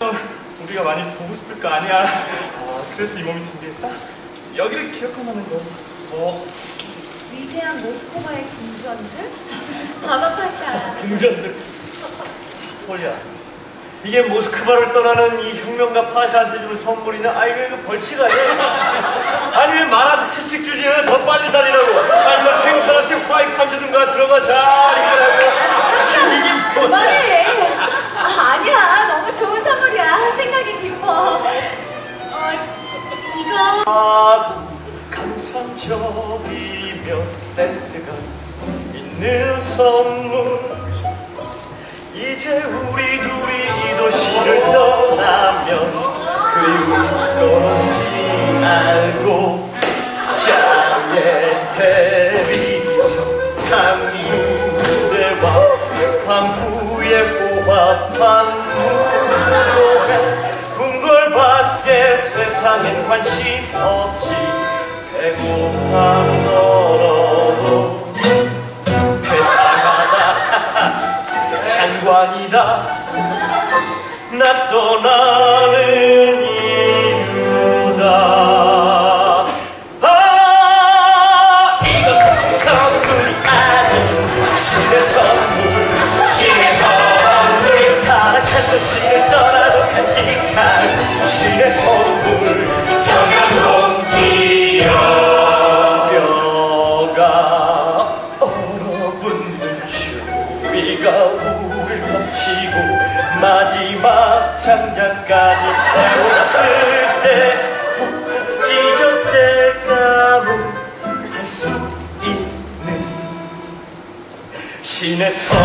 어, 우리가 많이 보고 싶을 거 아니야. 아, 그래서 이 몸이 준비했다. 여기를 기억하는 거. 어, 위대한 모스코바의 궁전들? 바바파샤. 궁전들. 톨리야 이게 모스크바를 떠나는 이 혁명가 파샤한테 주는 선물이냐? 아 이거, 이거 벌칙 아니야? 아니 왜 말한테 채찍 주지 왜더 빨리 달리라고 아니면 생선한테 후라이판 주든가 들어가 잘 이거라고 지금 이게 뭐야 그만해. 감성적이며 센스가 있는 선물. 이제 우리 둘이 이 도시를 떠나면 그리운 건지 알고 자의 대리석 강무대와 밤후에 호합한 무 세상엔 관심 없지 배고파 너로도 회사가다 장관이다. 나 떠나 덮치고 마지막 장작까지 태웠을 때 푹푹 찢어질까면 할수 있는 신의 선